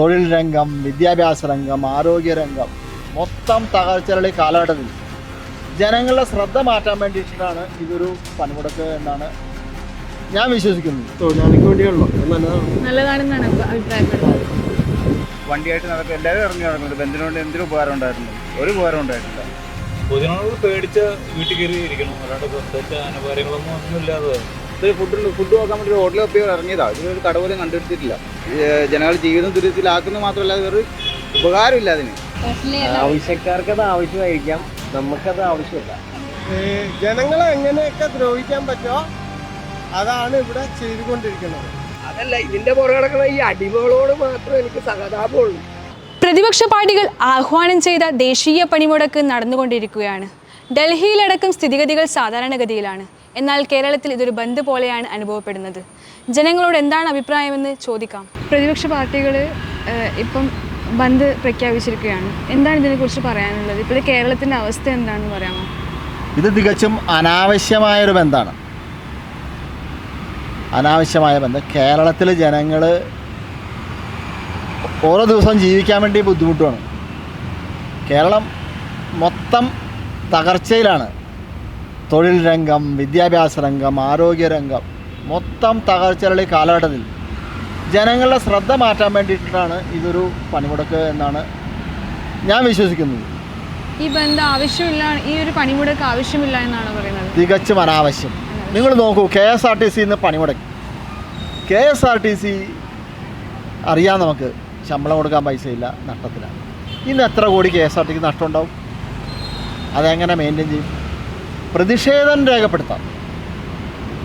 തൊഴിൽ രംഗം വിദ്യാഭ്യാസ രംഗം ആരോഗ്യ രംഗം മൊത്തം തകർച്ചയുള്ള ഈ കാലഘട്ടത്തിൽ. ജനങ്ങളുടെ ശ്രദ്ധ മാറ്റാൻ വേണ്ടിയിട്ടാണ് ഇതൊരു പണിമുടക്ക് എന്നാണ് ഞാൻ വിശ്വസിക്കുന്നത്. തൊഴിലാളിക്ക് വേണ്ടിയുള്ളൂ നല്ലതാണെന്നാണ് അഭി- അഭിപ്രായപ്പെടുന്നത്. വണ്ടിയായിട്ട് നടക്കുക എല്ലാവരും ഇറങ്ങി നടക്കുന്നത് ബന്ധുവിനോട് എന്തൊരു ഉപകാരം ഉണ്ടായിരുന്നു ഒരു ഉപകാരം ഉണ്ടായിട്ടില്ല. പൊതുജനങ്ങൾ പേടിച്ച് വീട്ടിൽ കയറി ഇരിക്കണം. അല്ലാണ്ട് പ്രത്യേകിച്ച് അനപാര്യങ്ങളൊന്നും ഒന്നുമില്ലാതെ. ഇത് ഫുഡ് ഫുഡ് നോക്കാൻ വേണ്ടി ഹോട്ടലിൽ ഒപ്പിയവർ ഇറങ്ങിയതാണ് ഇതിലൊരു കട പോലും കണ്ടെടുത്തിട്ടില്ല ജനങ്ങൾ ജീവിതം ദുരിതത്തിലാക്കുന്നത് മാത്രമല്ല വേറെ ഉപകാരമില്ല അതിന്. ആവശ്യക്കാർക്ക് അത് ആവശ്യമായിരിക്കാം. നമുക്കത് ആവശ്യമില്ല. ജനങ്ങളെ എങ്ങനെയൊക്കെ ദ്രോഹിക്കാൻ പറ്റുമോ അതാണ് ഇവിടെ ചെയ്തുകൊണ്ടിരിക്കുന്നത്. അതല്ല ഇതിന്റെ പുറകെ ഈ അടിമകളോട് മാത്രം എനിക്ക് സഹതാപമുള്ളൂ. പ്രതിപക്ഷ പാർട്ടികൾ ആഹ്വാനം ചെയ്ത ദേശീയ പണിമുടക്ക് നടന്നുകൊണ്ടിരിക്കുകയാണ്. ഡൽഹിയിലടക്കം സ്ഥിതിഗതികൾ സാധാരണഗതിയിലാണ്. എന്നാൽ കേരളത്തിൽ ഇതൊരു ബന്ദ് പോലെയാണ് അനുഭവപ്പെടുന്നത്. ജനങ്ങളോട് എന്താണ് അഭിപ്രായമെന്ന് ചോദിക്കാം. പ്രതിപക്ഷ പാർട്ടികൾ ഇപ്പം ബന്ദ് പ്രഖ്യാപിച്ചിരിക്കുകയാണ്. എന്താണ് ഇതിനെക്കുറിച്ച് പറയാനുള്ളത്? ഇപ്പോൾ കേരളത്തിന്റെ അവസ്ഥ എന്താണെന്ന് പറയാമോ? ഇത് തികച്ചും അനാവശ്യമായൊരു ബന്ധമാണ് അനാവശ്യമായ ബന്ധം. കേരളത്തിലെ ജനങ്ങൾ ഓരോ ദിവസവും ജീവിക്കാൻ വേണ്ടി ബുദ്ധിമുട്ടുമാണ് കേരളം മൊത്തം തകർച്ചയിലാണ്. തൊഴിൽ രംഗം വിദ്യാഭ്യാസ രംഗം ആരോഗ്യ രംഗം മൊത്തം തകർച്ചയുള്ള ഈ കാലഘട്ടത്തിൽ ജനങ്ങളുടെ ശ്രദ്ധ മാറ്റാൻ വേണ്ടിയിട്ടാണ് ഇതൊരു പണിമുടക്ക് എന്നാണ് ഞാൻ വിശ്വസിക്കുന്നത്. ഈ ബന്ധം ആവശ്യമില്ല ഈ ഒരു പണിമുടക്ക് ആവശ്യമില്ല എന്നാണ് പറയുന്നത്. തികച്ചും അനാവശ്യം. നിങ്ങൾ നോക്കൂ K S R T C ഇന്ന് പണിമുടക്കി. K S R T C അറിയാം നമുക്ക് ശമ്പളം കൊടുക്കാൻ പൈസയില്ല നഷ്ടത്തിലാണ്. ഇന്ന് എത്ര കോടി കെ എസ് ആർ ടിക്ക് നഷ്ടമുണ്ടാവും? അതെങ്ങനെ മെയിന്റെയിൻ ചെയ്യും? പ്രതിഷേധം രേഖപ്പെടുത്താം.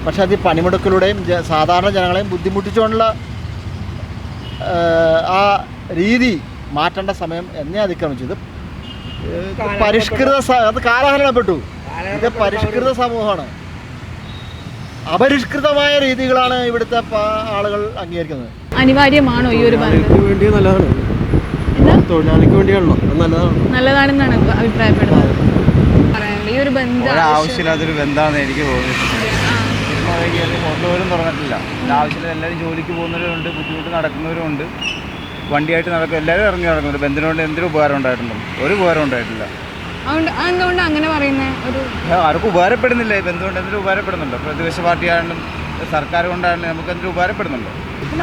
പക്ഷെ അത് പണിമുടക്കിലൂടെയും സാധാരണ ജനങ്ങളെയും ബുദ്ധിമുട്ടിച്ചുകൊണ്ടുള്ള ആ രീതി മാറ്റേണ്ട സമയം എന്നെ അതിക്രമിച്ചു ഇത് പരിഷ്കൃത അത് കാലഹരണപ്പെട്ടു. ഇത് പരിഷ്കൃത സമൂഹമാണ്. അപരിഷ്കൃതമായ രീതികളാണ് ഇവിടുത്തെ ആളുകൾ അംഗീകരിക്കുന്നത്. അനിവാര്യമാണോ ഈ ഒരു വേണ്ടി നല്ലതാണ്. തൊഴിലാളിക്ക് വേണ്ടിയാണല്ലോ. നല്ലതാണ്. നല്ലതാണെന്നാണ് അഭിപ്രായപ്പെടുന്നത്. ഈ ഒരു ബന്ധം ആവശ്യമില്ലാത്തൊരു ബന്ധമാണെന്ന് എനിക്ക് തോന്നിയിട്ടുണ്ട് ഹോട്ടൽ പോലും തുറന്നിട്ടില്ല ആവശ്യമില്ല എല്ലാവരും ജോലിക്ക് പോകുന്നവരുണ്ട് ബുദ്ധിമുട്ട് നടക്കുന്നവരുണ്ട് വണ്ടിയായിട്ട് നടക്കും. എല്ലാവരും ഇറങ്ങി നടക്കുന്നുണ്ട്. ബന്ധുവിനോട് എന്തൊരു ഉപകാരം ഉണ്ടായിട്ടുണ്ടോ? ഒരു ഉപകാരം ഉണ്ടായിട്ടില്ല. എന്തുകൊണ്ട് അങ്ങനെ പറയുന്നത് ആർക്കും ഉപകാരപ്പെടുന്നില്ല. ഈ ബന്ധുകൊണ്ട് എന്തൊരു ഉപകാരപ്പെടുന്നുണ്ടോ? പ്രതിപക്ഷ പാർട്ടിയാണെങ്കിലും സർക്കാർ കൊണ്ടാണെങ്കിലും നമുക്ക് എന്തൊരു ഉപകാരപ്പെടുന്നുണ്ടോ?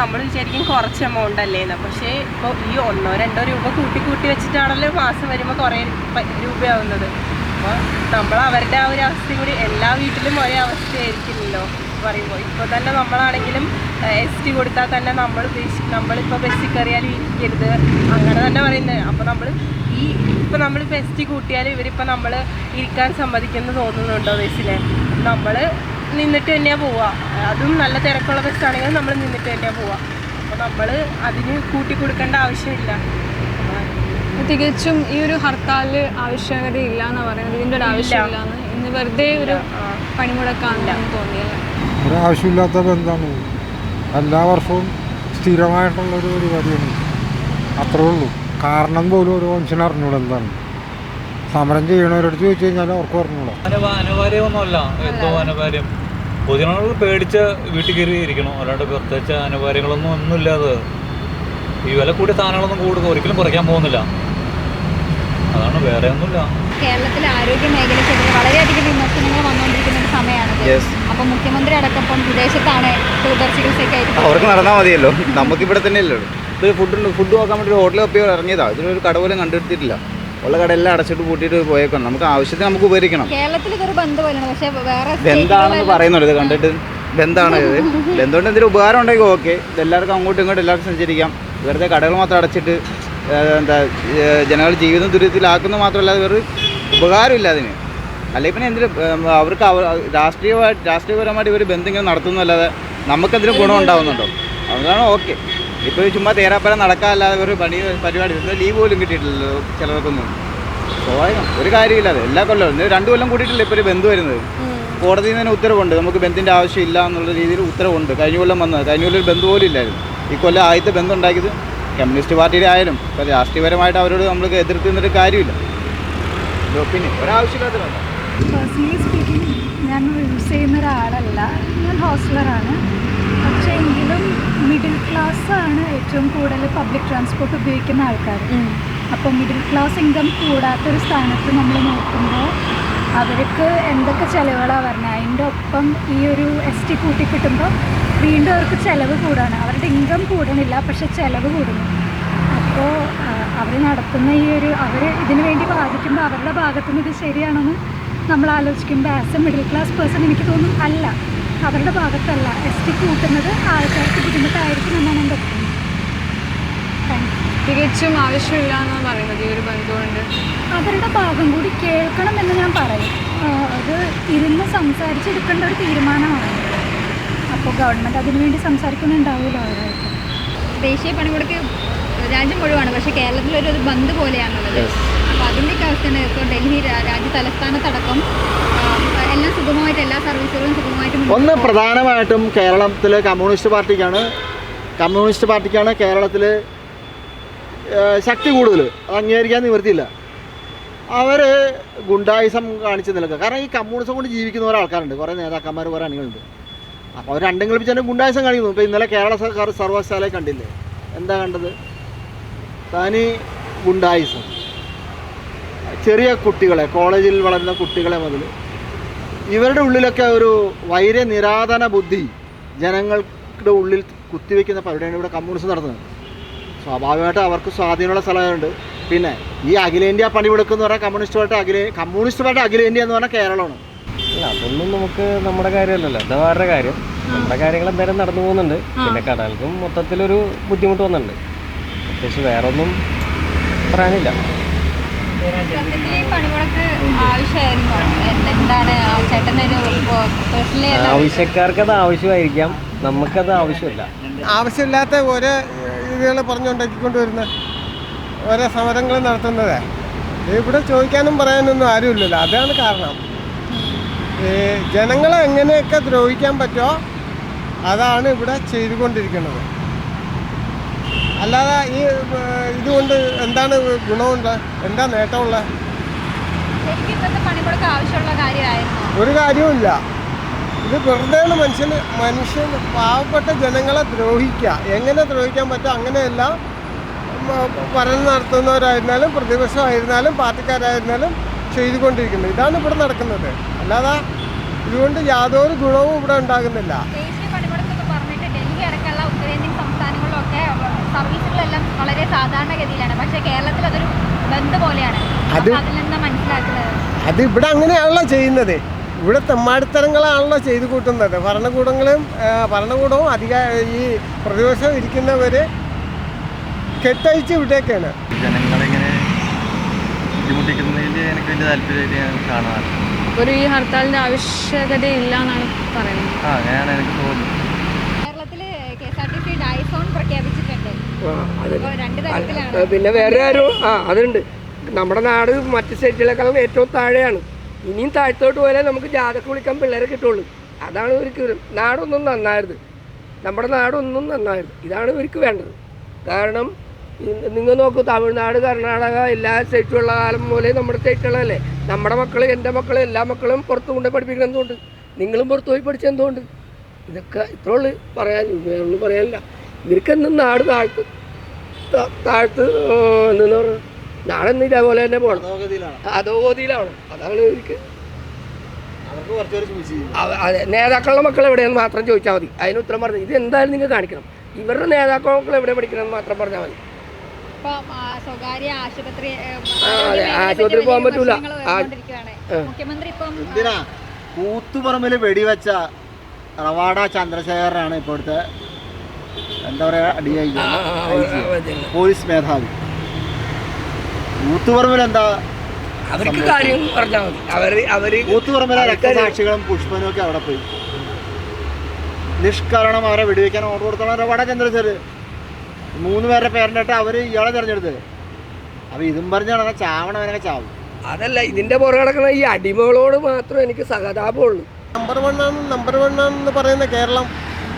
നമ്മൾ വിചാരിക്കും കുറച്ച് എമൗണ്ട് അല്ലേന്ന് പക്ഷേ ഇപ്പോൾ ഈ ഒന്നോ രണ്ടോ രൂപ കൂട്ടി കൂട്ടി വെച്ചിട്ടാണല്ലോ മാസം വരുമ്പോൾ കുറേ രൂപയാവുന്നത്. അപ്പോൾ നമ്മൾ അവരുടെ ആ ഒരു അവസ്ഥ കൂടി എല്ലാ വീട്ടിലും ഒരേ അവസ്ഥയായിരിക്കില്ലല്ലോ പറയുമ്പോൾ ഇപ്പോൾ തന്നെ നമ്മളാണെങ്കിലും എസ് ടി കൊടുത്താൽ തന്നെ നമ്മൾ ഉദ്ദേശിക്കും നമ്മളിപ്പോൾ ബസ്സിൽ കയറിയാൽ ഇരിക്കരുത്. അങ്ങനെ തന്നെ പറയുന്നത്. അപ്പോൾ നമ്മൾ ഈ ഇപ്പോൾ നമ്മളിപ്പോൾ എസ് ടി കൂട്ടിയാൽ ഇവരിപ്പോൾ നമ്മൾ ഇരിക്കാൻ സമ്മതിക്കുമെന്ന് തോന്നുന്നുണ്ടോ ബസ്സിൽ നമ്മൾ നിന്നിട്ട് തന്നെയാണ് പോവുക അതും നല്ല തിരക്കുള്ള ബസ്സാണെങ്കിൽ നമ്മൾ നിന്നിട്ട് തന്നെയാണ് പോവുക അപ്പോൾ നമ്മൾ അതിന് കൂട്ടി കൊടുക്കേണ്ട ആവശ്യമില്ല. തികച്ചും ഈ ഒരു ഹർത്താലിൽ ആവശ്യകതയില്ല എന്ന് പറയുന്നത്. ഇതിന്റെ ഒരു ആവശ്യമില്ല ഇന്ന് വെറുതെ ഒരു പണിമുടക്കാണെന്ന് തോന്നിയല്ലേ? ഒരാവശ്യമില്ലാത്ത ബന്ധമാണ് എല്ലാ വർഷവും സ്ഥിരമായിട്ടുള്ള സ്ഥിരമായിട്ടുള്ളൊരു പരിപാടിയാണ് അത്രേ ഉള്ളൂ. കാരണം പോലും ഒരു മനുഷ്യൻ അറിഞ്ഞൂടെ എന്താണ്? സമരം ചെയ്യണവരടുത്ത് ചോദിച്ചു കഴിഞ്ഞാൽ അവർക്ക് അറിഞ്ഞൂടാ? അനവ അനവാര്യമൊന്നുമല്ല. എന്തോ അനവാര്യം. പൊതുജനങ്ങൾ പേടിച്ച് വീട്ടിൽ കയറി ഇരിക്കണം അല്ലാണ്ട് പ്രത്യേകിച്ച് അനവാര്യങ്ങളൊന്നും ഒന്നുമില്ലാതെ ഈ വില കൂടിയ സാധനങ്ങളൊന്നും കൂടുതൽ ഒരിക്കലും കുറയ്ക്കാൻ പോകുന്നില്ല. അതാണ് വേറെ ഒന്നുമില്ല. കേരളത്തിലെ ആരോഗ്യ മേഖലയ്ക്കെതിരെ വളരെയധികം വിമർശനങ്ങൾ വന്നുകൊണ്ടിരിക്കുന്ന ഒരു സമയമാണ്. അപ്പൊ മുഖ്യമന്ത്രി അടക്കം വിദേശത്താണ് തുടർ ചികിത്സയ്ക്കായിട്ട് അവർക്ക് നടന്നാൽ മതിയല്ലോ. നമുക്കിവിടെ തന്നെ അല്ലേ ഇത് ഫുഡ് ഫുഡ് നോക്കാൻ വേണ്ടി ഹോട്ടലിൽ ഒപ്പിയോ ഇറങ്ങിയതാ. ഇതിനൊരു കട പോലും കണ്ടെടുത്തിട്ടില്ല. ഉള്ള കടയെല്ലാം അടച്ചിട്ട് പൂട്ടിയിട്ട് പോയേക്കണം നമുക്ക് ആവശ്യത്തിന് നമുക്ക് ഉപയോഗിക്കണം കേരളത്തിൽ ഇതൊരു പക്ഷേ വേറെ പറയുന്നുള്ളൂ ഇത് കണ്ടിട്ട്. ബന്ധാണ് ഇത്. ബന്ധമുണ്ട് എന്തെങ്കിലും ഉപകാരം ഉണ്ടെങ്കിൽ ഓക്കെ ഇതെല്ലാവർക്കും അങ്ങോട്ടും ഇങ്ങോട്ടും എല്ലാവർക്കും സഞ്ചരിക്കാം. വെറുതെ കടകൾ മാത്രം അടച്ചിട്ട് എന്താ ജനങ്ങളുടെ ജനങ്ങൾ ജീവിതം ദുരിതത്തിലാക്കുന്ന മാത്രമല്ല വേറെ ഉപകാരമില്ല അതിന്. അല്ലെങ്കിൽ പിന്നെ എന്തിനും അവർക്ക് അവർ രാഷ്ട്രീയമായി രാഷ്ട്രീയപരമായിട്ട് ഇവർ ബന്ധം ഇങ്ങനെ നടത്തുന്നല്ലാതെ നമുക്കെന്തിനും ഗുണം ഉണ്ടാവുന്നുണ്ടോ? അതാണ് ഓക്കെ. ഇപ്പോൾ ചുമ്മാ തേരാപ്പരം നടക്കാനല്ലാതെ ഒരു പണി പരിപാടി ലീവ് പോലും കിട്ടിയിട്ടില്ലല്ലോ ചിലർക്കൊന്നും. സ്വാഭാവികം. ഒരു കാര്യമില്ലാതെ എല്ലാ കൊല്ലവും. രണ്ട് കൊല്ലം കൂടിയിട്ടില്ല ഇപ്പോൾ ഒരു ബന്ധു വരുന്നത്? കോടതിയിൽ നിന്ന് തന്നെ ഉത്തരവുണ്ട്. നമുക്ക് ബന്ധിന്റെ ആവശ്യമില്ല എന്നുള്ള രീതിയിൽ ഉത്തരവുണ്ട്. കഴിഞ്ഞ കൊല്ലം വന്നത്. കഴിഞ്ഞ കൊല്ലം ഒരു ബന്ധു പോലും ഇല്ലായിരുന്നു. ഈ കൊല്ലം ആദ്യത്തെ ബന്ധം ഉണ്ടാക്കിയത് കമ്മ്യൂണിസ്റ്റ് പാർട്ടിയുടെ ആയാലും ഇപ്പോൾ രാഷ്ട്രീയപരമായിട്ട് അവരോട് നമ്മൾക്ക് എതിർത്ത് നിന്നിട്ട് കാര്യമില്ല പിന്നെ പേഴ്സണലി സ്പീക്കിംഗ് ഞാൻ യൂസ് ചെയ്യുന്ന ഒരാളല്ല. ഞാൻ ഹോസ്റ്റലറാണ് പക്ഷേ എങ്കിലും മിഡിൽ ക്ലാസ് ആണ് ഏറ്റവും കൂടുതൽ പബ്ലിക് ട്രാൻസ്പോർട്ട് ഉപയോഗിക്കുന്ന ആൾക്കാർ അപ്പോൾ മിഡിൽ ക്ലാസ് ഇൻകം കൂടാത്തൊരു സ്ഥാനത്ത് നമ്മൾ നോക്കുമ്പോൾ അവർക്ക് എന്തൊക്കെ ചിലവുകളാണ് പറഞ്ഞത് അതിന്റെ ഒപ്പം ഈ ഒരു എസ് ടി കൂട്ടി കിട്ടുമ്പോൾ വീണ്ടും അവർക്ക് ചിലവ് കൂടാണ്. അവരുടെ ഇൻകം കൂടണില്ല പക്ഷെ ചിലവ് കൂടുന്നു. അപ്പോൾ അവർ നടത്തുന്ന ഈ ഒരു അവർ ഇതിനു വേണ്ടി വാദിക്കുമ്പോൾ അവരുടെ ഭാഗത്തുനിന്ന് ഇത് ശരിയാണെന്ന് നമ്മൾ ആലോചിക്കുമ്പോൾ as a middle class person എനിക്ക് തോന്നും അല്ല. അവരുടെ ഭാഗത്തല്ല. എസ് ടി കൂട്ടുന്നത് ആൾക്കാർക്ക് ബുദ്ധിമുട്ടായിരിക്കും എന്നാണ് എന്റെ തോന്നുന്നത് തികച്ചും ആവശ്യമില്ല എന്നാണ് പറയുന്നത് ഈ ഒരു ബന്ധുകൊണ്ട് അവരുടെ ഭാഗം കൂടി കേൾക്കണം എന്ന് ഞാൻ പറയും. അത് ഇരുന്ന് സംസാരിച്ചെടുക്കേണ്ട ഒരു തീരുമാനമാണ്. അപ്പോൾ ഗവൺമെന്റ് അതിനുവേണ്ടി സംസാരിക്കുന്നുണ്ടാവില്ല അവരായിട്ട്. ദേശീയ പണിമുടക്ക് രാജ്യം മുഴുവാണ് പക്ഷേ കേരളത്തിലൊരു ഒരു ബന്ദ് പോലെയാണുള്ളത്. അപ്പോൾ അതിന്റെയൊക്കെ അവസ്ഥയാണ് ഇപ്പോൾ ഡൽഹി രാജ്യ തലസ്ഥാനത്തടക്കം എല്ലാം സുഗമമായിട്ട് എല്ലാ സർവീസുകളും സുഗമമായിട്ട് ഒന്ന് പ്രധാനമായിട്ടും കേരളത്തിലെ കമ്മ്യൂണിസ്റ്റ് പാർട്ടിക്കാണ്. കമ്മ്യൂണിസ്റ്റ് പാർട്ടിക്കാണ് കേരളത്തിൽ ശക്തി കൂടുതൽ അത് അംഗീകരിക്കാൻ നിവൃത്തിയില്ല. അവർ ഗുണ്ടായിസം കാണിച്ച് നിൽക്കുക. കാരണം ഈ കമ്മ്യൂണിസം കൊണ്ട് ജീവിക്കുന്ന കുറേ ആൾക്കാരുണ്ട്. കുറേ നേതാക്കന്മാർ കുറേ അണികളുണ്ട് അപ്പോൾ അവർ രണ്ടും കളിപ്പിച്ച് തന്നെ ഗുണ്ടായിസം കാണിക്കുന്നു. ഇപ്പോൾ ഇന്നലെ കേരള സർക്കാർ സർവകലാശാലയെ കണ്ടില്ലേ? എന്താ കണ്ടത്? താനി ഗുണ്ടായിസം. ചെറിയ കുട്ടികളെ കോളേജിൽ വളരുന്ന കുട്ടികളെ മുതൽ ഇവരുടെ ഉള്ളിലൊക്കെ ഒരു വൈര നിരാധന ബുദ്ധി ജനങ്ങളുടെ ഉള്ളിൽ കുത്തിവെക്കുന്ന പരിപാടിയാണ് ഇവിടെ കമ്മ്യൂണിസം നടത്തുന്നത്. സ്വാഭാവികമായിട്ട് അവർക്ക് സ്വാധീനമുള്ള സ്ഥലമുണ്ട് പിന്നെ ഈ അഖിലേന്ത്യാ പണിമുടക്ക് എന്ന് പറഞ്ഞാൽ കമ്മ്യൂണിസ്റ്റ് അഖിലേ കമ്മ്യൂണിസ്റ്റ് അഖിലേന്ത്യ എന്ന് പറഞ്ഞാൽ കേരളമാണ്. അല്ല അതൊന്നും നമുക്ക് നമ്മുടെ കാര്യമല്ലല്ലോ. അത് വേറെ കാര്യം. നമ്മുടെ കാര്യങ്ങൾ എന്തായാലും നടന്നു പോകുന്നുണ്ട്. പിന്നെ കടകൾക്കും മൊത്തത്തിലൊരു ബുദ്ധിമുട്ട് വന്നിട്ടുണ്ട്. പ്രത്യേകിച്ച് വേറെ ഒന്നും പറയാനില്ല ആവശ്യക്കാർക്കത് ആവശ്യക്കാർക്ക് അത് ആവശ്യമായിരിക്കാം. നമുക്കത് ആവശ്യമില്ല. ആവശ്യമില്ലാത്ത ഓരോ രീതികൾ പറഞ്ഞുണ്ടാക്കിക്കൊണ്ട് വരുന്ന ഓരോ സമരങ്ങൾ നടത്തുന്നത്. ഇവിടെ ചോദിക്കാനും പറയാനൊന്നും ആരുമില്ലല്ലോ. അതാണ് കാരണം. ജനങ്ങളെ എങ്ങനെയൊക്കെ ദ്രോഹിക്കാൻ പറ്റുമോ അതാണ് ഇവിടെ ചെയ്തുകൊണ്ടിരിക്കുന്നത്. അല്ലാതെ ഈ ഇതുകൊണ്ട് എന്താണ് ഗുണമുണ്ട്? എന്താ നേട്ടമുള്ളത് ആവശ്യമുള്ള ഒരു കാര്യവുമില്ല. ഇത് വെറുതെയാണ് മനുഷ്യന് മനുഷ്യൻ പാവപ്പെട്ട ജനങ്ങളെ ദ്രോഹിക്കുക എങ്ങനെ ദ്രോഹിക്കാൻ പറ്റും? അങ്ങനെയെല്ലാം. ഭരണം നടത്തുന്നവരായിരുന്നാലും പ്രതിപക്ഷമായിരുന്നാലും പാർട്ടിക്കാരായിരുന്നാലും ചെയ്തുകൊണ്ടിരിക്കുന്നത്. ഇതാണ് ഇവിടെ നടക്കുന്നത്. അല്ലാതെ ഇതുകൊണ്ട് യാതൊരു ഗുണവും ഇവിടെ ഉണ്ടാകുന്നില്ല. വളരെ സാധാരണഗതിയിലാണ്. പക്ഷേ കേരളത്തിൽ അതൊരു ബന്ധ പോലെയാണ്. അതിൽ നിന്ന് മനസ്സിലാക്കുന്നത്? അത് ഇവിടെ അങ്ങനെയാണല്ലോ ചെയ്യുന്നത്. ഇവിടെ തെമ്മാടിത്തരങ്ങളാണല്ലോ ചെയ്തു കൂട്ടുന്നത്. ഭരണകൂടങ്ങളും ഭരണകൂടവും അധിക ഈ പ്രതിപക്ഷം ഇരിക്കുന്നവർ കെട്ടഴിച്ച് വിട്ടേക്കാണ്. ജനങ്ങളിങ്ങനെ ബുദ്ധിമുട്ടിക്കുന്നതിൽ എനിക്ക് വലിയ താല്പര്യമായിട്ട് ഞാൻ കാണാറ് ഒരു ഈ ഹർത്താലിന്റെ ആവശ്യകത ഇല്ല എന്നാണ് പറയുന്നത്. ആ അങ്ങനെയാണ് എനിക്ക് തോന്നുന്നത്. കേരളത്തിൽ K S R T C dies non പ്രഖ്യാപിച്ചിട്ടുണ്ട് അപ്പോൾ രണ്ട് തരത്തിലാണ്. പിന്നെ വേറെ ആരോ ആ അതുണ്ട്. നമ്മുടെ നാട് മറ്റ് സ്റ്റേറ്റുകളെക്കാളും ഏറ്റവും താഴെയാണ്. ഇനിയും താഴ്ത്തോട്ട് പോയാലേ നമുക്ക് ജാതക വിളിക്കാൻ പിള്ളേരെ കിട്ടുള്ളൂ. അതാണ് ഇവർക്ക് നാടൊന്നും നന്നായത്. നമ്മുടെ നാടൊന്നും നന്നായത്. ഇതാണ് ഇവർക്ക് വേണ്ടത്. കാരണം നിങ്ങൾ നോക്കൂ തമിഴ്നാട് കർണാടക എല്ലാ സ്റ്റേറ്റുള്ള കാലം പോലെ നമ്മുടെ സ്റ്റേറ്റുകളല്ലേ? നമ്മുടെ മക്കൾ എന്റെ മക്കൾ എല്ലാ മക്കളും പുറത്ത് കൊണ്ട് പഠിപ്പിക്കണം എന്തുകൊണ്ട്? നിങ്ങളും പുറത്ത് പോയി പഠിച്ച എന്തുകൊണ്ട്? ഇതൊക്കെ ഇത്രേ ഉള്ളു പറയാൻ വേറൊന്നും പറയാനില്ല. ഇവർക്കെന്നും നാട് താഴ്ത്ത് താഴ്ത്ത് എന്താ പറയുക നാടെന്ന് ഇതേപോലെ തന്നെ പോകണം അധോഗതിയിലാണ്. അതാണ് ഇവർക്ക്. നേതാക്കളുടെ മക്കൾ എവിടെയെന്ന് മാത്രം ചോദിച്ചാൽ മതി. അതിന് ഉത്തരം പറഞ്ഞു ഇത് എന്തായാലും നിങ്ങൾ കാണിക്കണം. ഇവരുടെ നേതാക്കളുടെ മക്കൾ എവിടെ പഠിക്കണമെന്ന് മാത്രം പറഞ്ഞാൽ മതി. ഇപ്പം സ്വകാര്യ ആശുപത്രി ആശുപത്രി പോകാൻ പറ്റൂല. മുഖ്യമന്ത്രി ഇപ്പം എന്തിനാ? കൂത്തുപറമ്പിൽ വെടിവെച്ച റവാഡ ചന്ദ്രശേഖരനാണ് ഇപ്പോഴത്തെ എന്താ പറയുക ഡി ഐ ജി പോലീസ് മേധാവി. കൂത്തുപറമ്പിൽ എന്താ അവർക്ക് കാര്യം പറഞ്ഞാൽ മതി. അവർ അവർ കൂത്തുപറമ്പിലെ രക്തസാക്ഷികളും പുഷ്പനും ഒക്കെ അവിടെ പോയി. നിഷ്കരണം അവരെ വെടിവെക്കാൻ ഓർഡർ കൊടുത്തോളം. റവാഡ ചന്ദ്രശേഖർ മൂന്ന് പേരുടെ പേരിന്റെ അവർ ഇയാളെ തിരഞ്ഞെടുത്തത്. അപ്പോൾ ഇതും പറഞ്ഞാണ് ചാവണ ചാവണവനൊക്കെ ചാവും. അതല്ല ഇതിന്റെ പുറകെ കിടക്കുന്ന ഈ അടിമകളോട് മാത്രം എനിക്ക് സഹതാപമുള്ളൂ. നമ്പർ വൺ ആണ് നമ്പർ വൺ ആണെന്ന് പറയുന്ന കേരളം.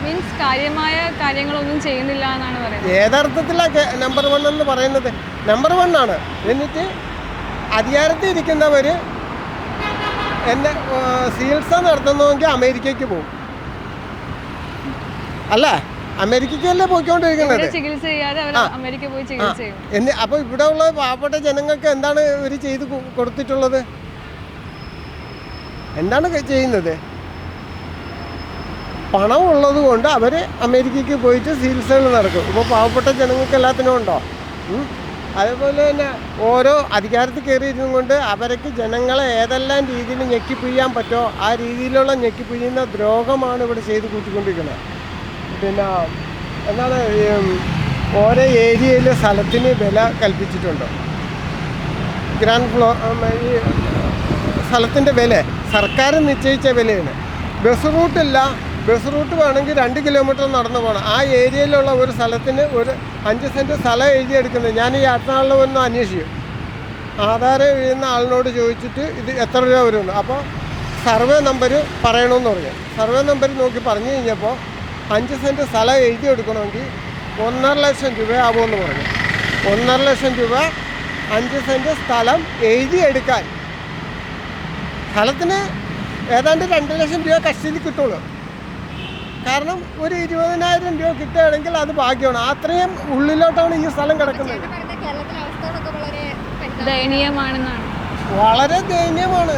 മീൻസ് കാര്യമായ കാര്യങ്ങളൊന്നും ചെയ്യുന്നില്ല എന്നാണ് പറയുന്നത്. ഏതർത്ഥത്തിലാണ് നമ്പർ വൺ എന്ന് പറയുന്നത്. നമ്പർ വൺ ആണ്. എന്നിട്ട് അധികാരത്തിൽ ഇരിക്കുന്നവർ എന്നെ ആ, ചികിത്സ നടത്തുന്നുവെങ്കിൽ അമേരിക്കയ്ക്ക് പോകും. അല്ല? അമേരിക്കയ്ക്കല്ലേ പോയിക്കൊണ്ടിരിക്കുന്നത്? അപ്പൊ ചികിത്സ ചെയ്യാതെ അവർ അമേരിക്ക പോയി ചികിത്സ ചെയ്യും. എന്നി അപ്പോൾ ഇവിടെ ഉള്ള പാവപ്പെട്ട ജനങ്ങൾക്ക് എന്താണ് ഇവർ ചെയ്ത് കൊടുത്തിട്ടുള്ളത്? എന്താണ് ചെയ്യുന്നത്? പണം ഉള്ളത് കൊണ്ട് അവർ അമേരിക്കയ്ക്ക് പോയിട്ട് ചികിത്സകൾ നടക്കും. ഇപ്പോൾ പാവപ്പെട്ട ജനങ്ങൾക്ക് എല്ലാത്തിനും ഉണ്ടോ? അതേപോലെ തന്നെ ഓരോ അധികാരത്തിൽ കയറിയിരുന്നു കൊണ്ട് അവർക്ക് ജനങ്ങളെ ഏതെല്ലാം രീതിയിൽ ഞെക്കിപ്പിഴിയാൻ പറ്റുമോ ആ രീതിയിലുള്ള ഞെക്കിപ്പിഴിയുന്ന ദ്രോഹമാണ് ഇവിടെ ചെയ്ത് കൂട്ടിക്കൊണ്ടിരിക്കുന്നത്. പിന്നെ എന്താണ് ഓരോ ഏരിയയിലെ സ്ഥലത്തിന് വില കൽപ്പിച്ചിട്ടുണ്ട്. ഗ്രാൻഡ് ഫ്ലോ ഈ സ്ഥലത്തിന്റെ വില സർക്കാർ നിശ്ചയിച്ച വിലയാണ്. ബസ് റൂട്ടില്ല ബസ് റൂട്ട് വേണമെങ്കിൽ രണ്ട് കിലോമീറ്റർ നടന്നു പോകണം ആ ഏരിയയിലുള്ള ഒരു സ്ഥലത്തിന് ഒരു അഞ്ച് സെന്റ് സ്ഥലം എഴുതിയെടുക്കുന്നത് ഞാൻ ഈ അടുത്താളിൽ ഒന്ന് അന്വേഷിക്കും ആധാരം എഴുതുന്ന ആളിനോട് ചോദിച്ചിട്ട് ഇത് എത്ര രൂപ വരുമെന്ന്. അപ്പോൾ സർവേ നമ്പർ പറയണമെന്ന് പറഞ്ഞു. സർവേ നമ്പർ നോക്കി പറഞ്ഞു കഴിഞ്ഞപ്പോൾ അഞ്ച് സെന്റ് സ്ഥലം എഴുതി എടുക്കണമെങ്കിൽ ഒന്നര ലക്ഷം രൂപയാവുമെന്ന് പറഞ്ഞു. ഒന്നര ലക്ഷം രൂപ അഞ്ച് സെന്റ് സ്ഥലം എഴുതി എടുക്കാൻ. സ്ഥലത്തിന് ഏതാണ്ട് രണ്ട് ലക്ഷം രൂപ കസ്റ്റഡിയിൽ കിട്ടുള്ളൂ. കാരണം ഒരു ഇരുപതിനായിരം രൂപ കിട്ടുകയാണെങ്കിൽ അത് ഭാഗ്യമാണ്. അത്രയും ഉള്ളിലോട്ടാണ് ഈ സ്ഥലം കിടക്കുന്നത്. ദയനീയമാണെന്നാണ്. വളരെ ദയനീയമാണ്.